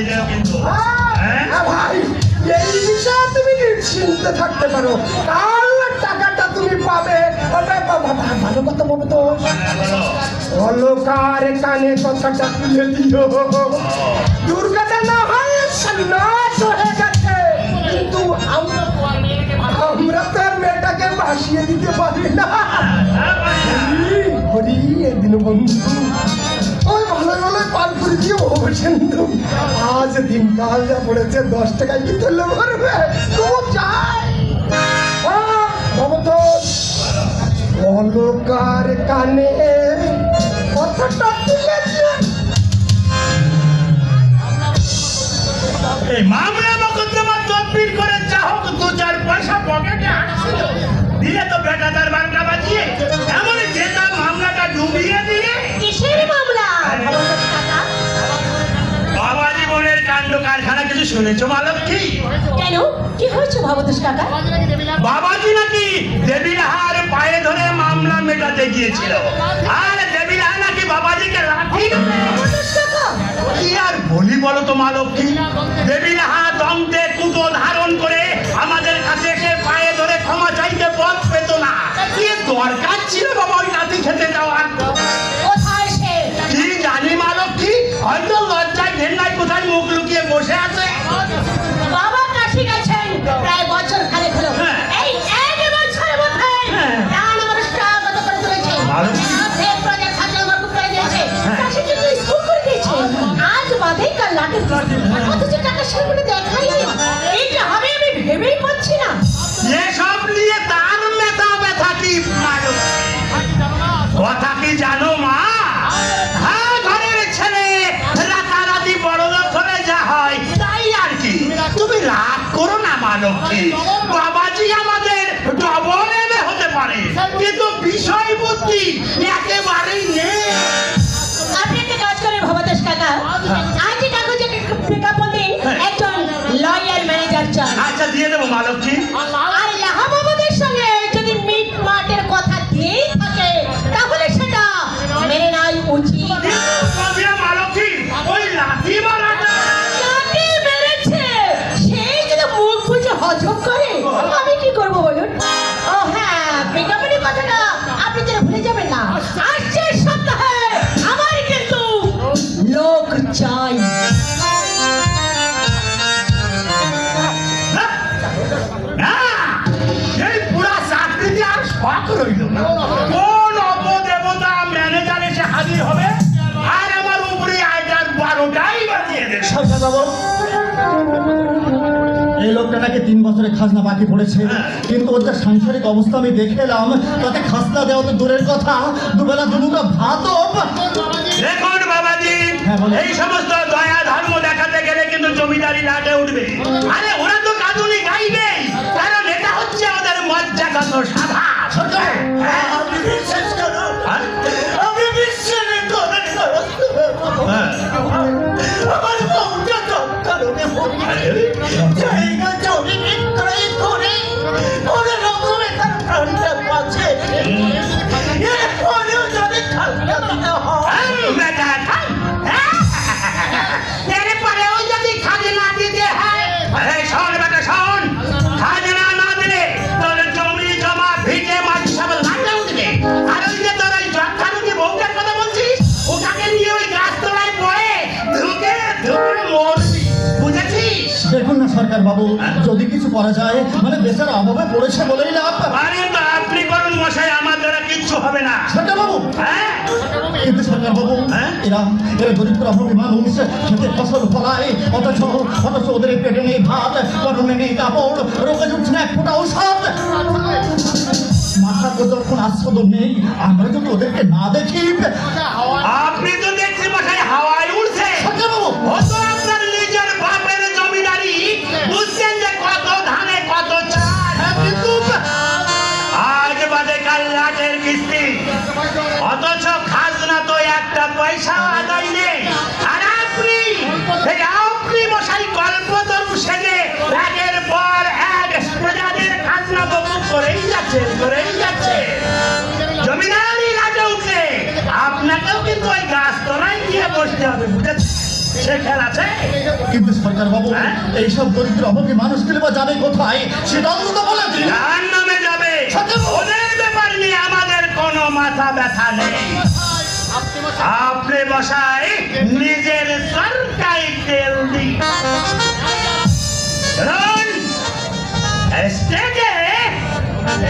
দিয়ে যাও কিন্তু ভাই এই বিষয়ে তুমি নিশ্চিন্ত থাকতে পারো কাল টাকাটা তুমি পাবে ভালো কথা বলো তো অলকার কানে কথাটা তুলে দিও দুর্গাটা না হয় সন্ন্যাস হয়ে গেছে কিন্তু আমরা তো মেয়েটাকে ভাসিয়ে দিতে পারি না। হরি এদিন বন্ধু ভালো পাল করে সিন্ধু? আজ দিনকাল যা পড়েছে, দশ টাকায় কি মমতোষ অলকার কানে কথাটা তুলে এই মামলা মকদ্দমা তদবির করে যা হোক দু চার পয়সা পকেটে আসছিল। দিলে তো বেটা বারোটা বাজিয়ে এমন যেটা মামলাটা ডুবিয়ে কাণ্ড কারখানা কিছু শুনেছো মালক কি? কেন? কি হয়েছে ভবতোষ কাকা? বাবাজি নাকি দেবীরাহার পায়ে ধরে মামলা মেটাতে গিয়েছিল? আর দেবীরাহা নাকি বাবাজিকে লাঠি কি আর বলি বলো তো মা লক্ষ্মী? দেবী রাহা দন্তে কুটো ধারণ করে আমাদের কাছে এসে পায়ে ধরে ক্ষমা চাইতে পথ পেত না। কি দরকার ছিল বাবা ওই নাতি খেতে যাওয়ার? কোথায় সে? কি জানি মা লক্ষ্মী? হয়তো বসে আছে। বাবা কাশি গেছেন। প্রায় বছর আচ্ছা লোকটা নাকি তিন বছরের খাজনা বাকি পড়েছে। কিন্তু ওর যা সাংসারিক অবস্থা আমি দেখে এলাম তাতে খাজনা দেওয়া তো দূরের কথা। দুবেলা দুমুখা ভাতও দেখুন বাবাজি হ্যাঁ, এই সমস্ত দয়া ধর্ম দেখাতে গেলে কিন্তু জমিদারি লাটে উঠবে। আরে ওরা তো কাঁদুনি গাইবে। কারণ এটা হচ্ছে আমাদের মজ্জাগত সাধা। হ্যাঁ? দেখুন বাবু যদি কিছু করা যায় মানে দেশের অভাবে পড়েছে বলেই না আরে তো আপনি করুন মশাই, আমার দ্বারা কিচ্ছু হবে না। সরকার বাবু হ্যাঁ? কিন্তু সরকার বাবু হ্যাঁ? এরা এরা দরিদ্র অভাবী মানুষ খেতে ফসল ফলায় অথচ অথচ ওদের পেটে নেই ভাত পরনে নেই কাপড় রোগে জুটছে না এক ফোঁটা ঔষধ মাথার যখন আস্পদ নেই আমরা যদি ওদেরকে না দেখি আপনি তো দেখছি মশাই হাওয়ায় উড়ছে সরকার বাবু করেই যাচ্ছে করেই যাচ্ছে। জমিদারি লাটে উঠলে আপনাকেও কিন্তু ওই গাছ তলায় গিয়ে বসতে হবে বুঝেছেন? সে আছে? কিন্তু সরকার বাবু হ্যাঁ? এইসব দরিদ্র অভাবী মানুষগুলো বা যাবে কোথায়? অন্তত বলে দিন। যার নামে যাবে? ওদের ব্যাপার নিয়ে আমাদের কোনো মাথা ব্যথা নেই। আপনি বসাই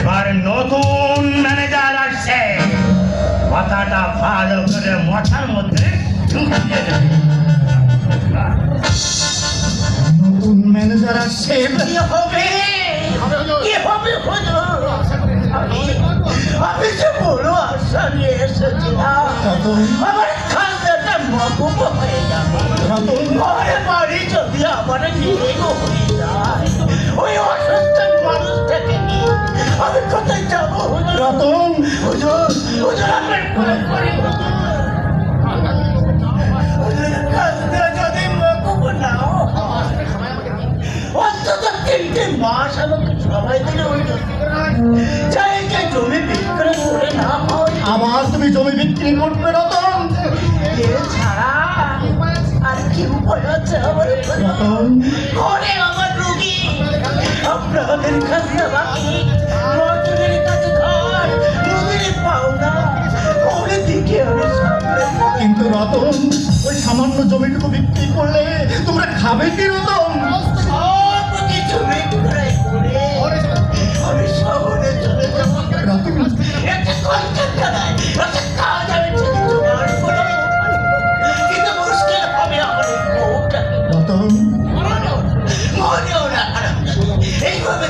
এবার নতুন ম্যানেজার আসছে। কথাটা ভালো করে মাথার মধ্যে ঢুকিয়ে দেবে। নতুন ম্যানেজার আসছে। হবে? কি হবে আমি যে বড় আশা নিয়ে এসেছিলাম। আমার খান্দাটা মকুব হয়ে যাবে। ঘরে বাড়ি যদি আমার নিরেগ হয়ে যায় ওই অসুস্থ মানুষটাকে নিয়ে আমি কোথায় যাব রতন। হুজুর হুজুর করে যদি মকুব নাও অন্তত তিনটে মাস আমাকে সবাই দিলে ওই জায়গায় জমি বিক্রি করে না আবার তুমি জমি বিক্রি করবে রতন। এছাড়া আর কি উপায় আছে আমার রতন। ঘরে আমার রুগী। আপনাদের কাছে বাকি কিন্তু রতন ওই সামান্য জমিটুকু বিক্রি করলে তোমরা খাবে কি রতন। কিছু এইভাবে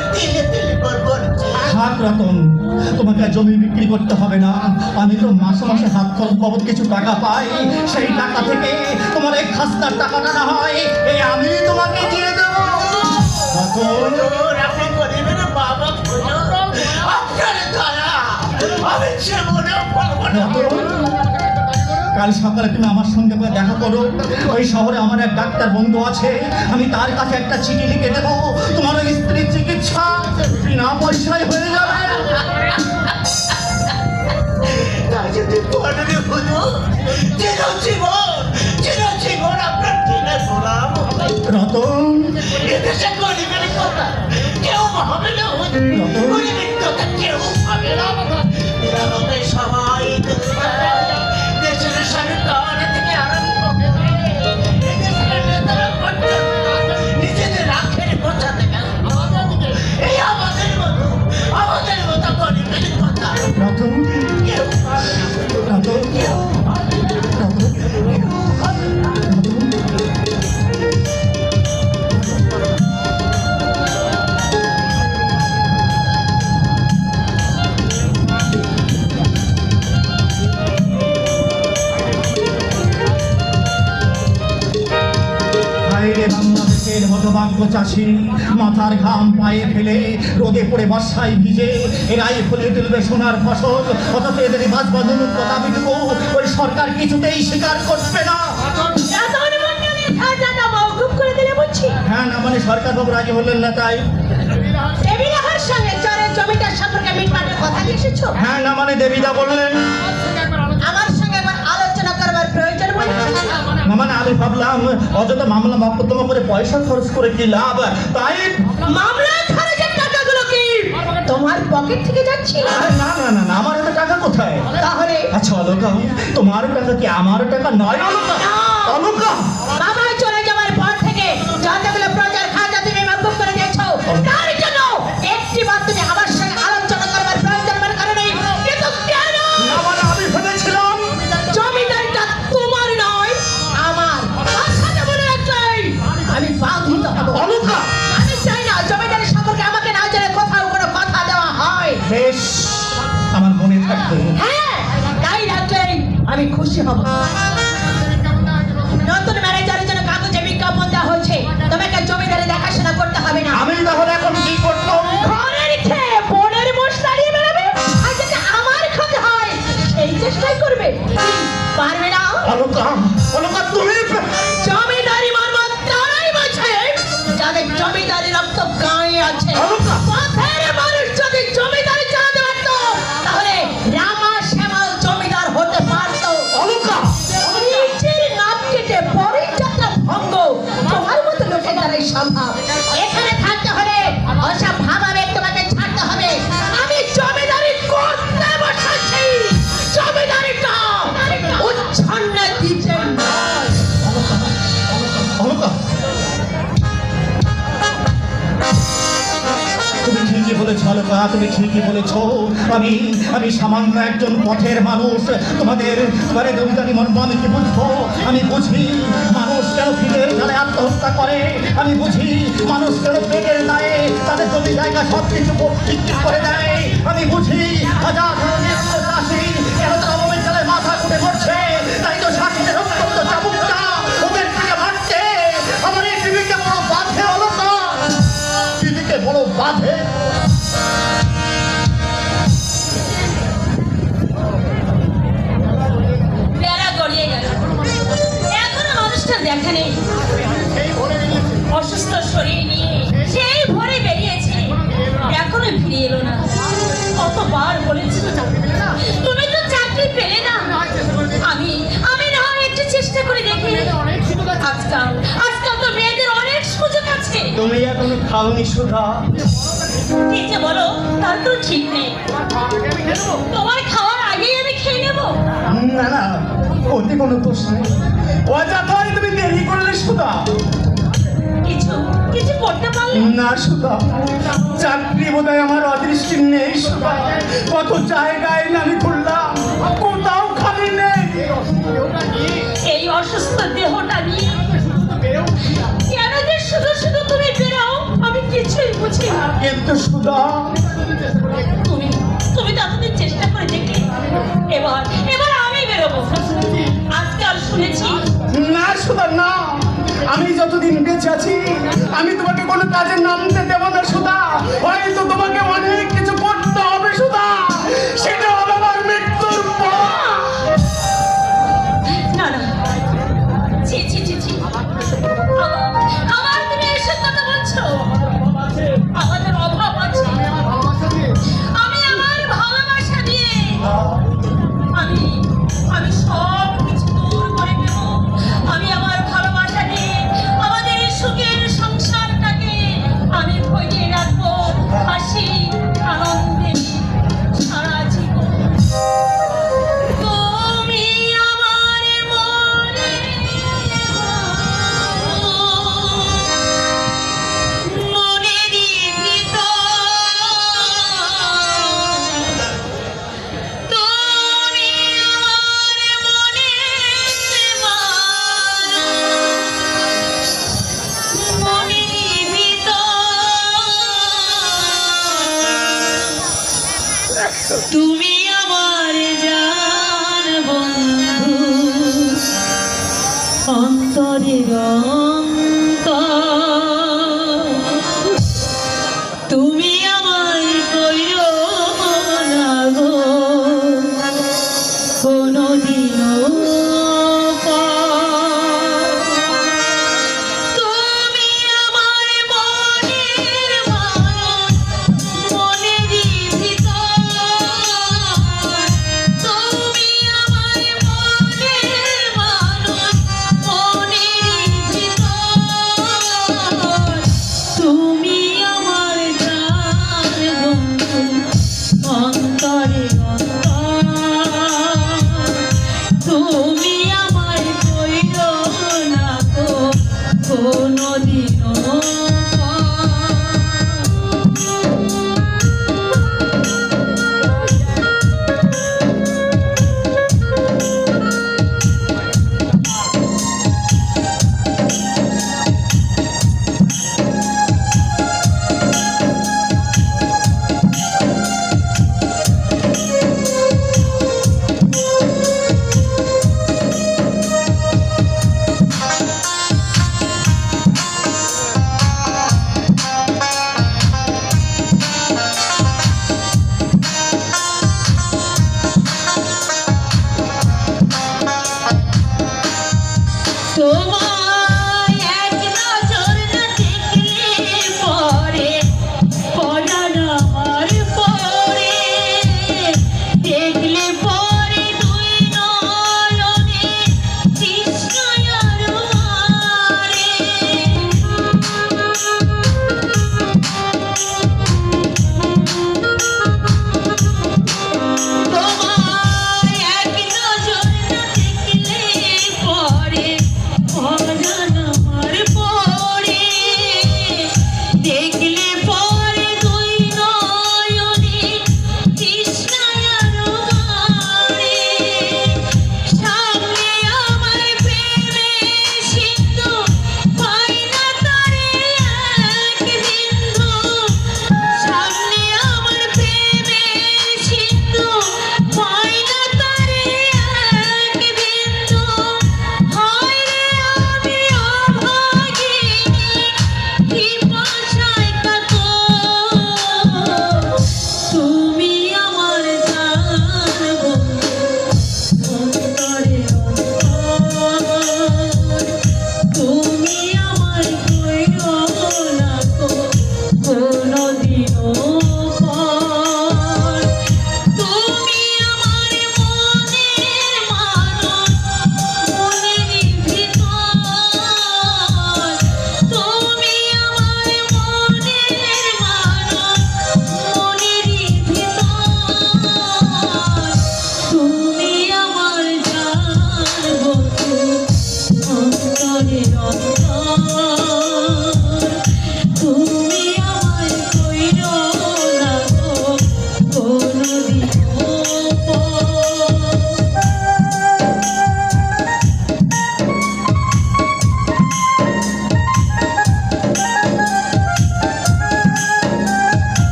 থাক রতন তোমাকে জমি বিক্রি করতে হবে না। আমি তো মাসে মাসে হাত খরচ বাবদ কিছু টাকা পাই। সেই টাকা থেকে তোমার এই খাস্তার টাকাটা না হয়। এই আমি তোমাকে দিয়ে দেবো। বাবা কাল সকালে তুমি আমার সঙ্গে দেখা করো। ওই শহরে আমার এক ডাক্তার বন্ধু আছে। আমি তার কাছে একটা চিঠি লিখে দেবো। তোমার স্ত্রীর চিকিৎসা বিনা পয়সায় হয়ে যাবে। চাষি মাথার ঘাম পায়ে ফেলে রোদে পড়ে বর্ষায় ভিজে এরাই ফুলে তুলবে সোনার ফসল। অথচ এদের বাঁধানোর কথাটুকু ওই সরকার কিছুতেই স্বীকার করবে না। হ্যাঁ না মানে সরকার বাবু রাজি হলেন না তাই। জমিটার সম্পর্কে কথা এসেছ হ্যাঁ না মানে দেবীদা বললেন। মানে আমি ভাবলাম অযথা মামলা মকদ্দমা করে পয়সা খরচ করে কি লাভ? তাই মামলা খরচের টাকাগুলো কি? তোমার পকেট থেকে যাচ্ছে? না না না না আমার হাতে টাকা কোথায়? তাহলে? আচ্ছা অলকা তোমার টাকা কি আমার টাকা নয় অলকা। অলকা? বাবা চলে যাওয়ার পর থেকে যতগুলো প্রচার তুমি করে দিয়েছ। আমি বাবা? নতুন ম্যানেজারের জন্য কাগজে বিজ্ঞাপন দেওয়া হয়েছে। তোমাকে জমিদারে দেখাশোনা করতে হবে না। আমি তাহলে এখন কি করব ঘরের খেয়ে বোনের মোষ দাঁড়িয়ে বেড়াবে? আর যাতে আমার ক্ষতি হয় সেই চেষ্টাই করবে। পারবে না? অলকা সুধা তুমি ঠিকই বলেছ। আমি আমি সামান্য একজন পথের মানুষ। তোমাদের দুর্গানি মর্ম আমি কি বুঝব? আমি বুঝি মানুষ কেন ফিরে জালে আত্মহত্যা করে। আমি বুঝি মানুষ কেন পেটের দায়ে তাদের জমি জায়গা সব কিছু করে দেয়। আমি বুঝি হাজার মাথা করছে তাই তো ওদের আমার বড় বড় বাধে চেষ্টা করে দেখি। আজকাল আজকাল তো মেয়েদের অনেক সুযোগ আছে। তুমি এখনও খাওনি সুধা? যে বলো তার তো ঠিক নেই। তোমার খাওয়ার আগেই আমি খেয়ে নেব। না না ওতে কোনো দোষ নেই। অযথাই তুমি দেরি করলে সুধা। কিছু কিছু করতে পারলে? না সুধা। চাকরি বোধহয় আমার অদৃষ্টি নেই সুধা। কত জায়গায় আমি ঘুরলাম অসুস্থ দেহটা নিয়ে। কেন যে শুধু শুধু তুমি আমি কিছুই বুঝি না। কিন্তু সুধা তুমি তুমি তো এতদিন চেষ্টা করে এবার এবার আমি বেরোবো। আজকাল শুনেছি। না সুধা না। আমি যতদিন বেঁচে আছি আমি তোমাকে কোনো কাজে নামতে দেবো না সুধা। হয়তো তোমাকে অনেক কিছু তুমি আমার জান বন্ধু। অন্তরে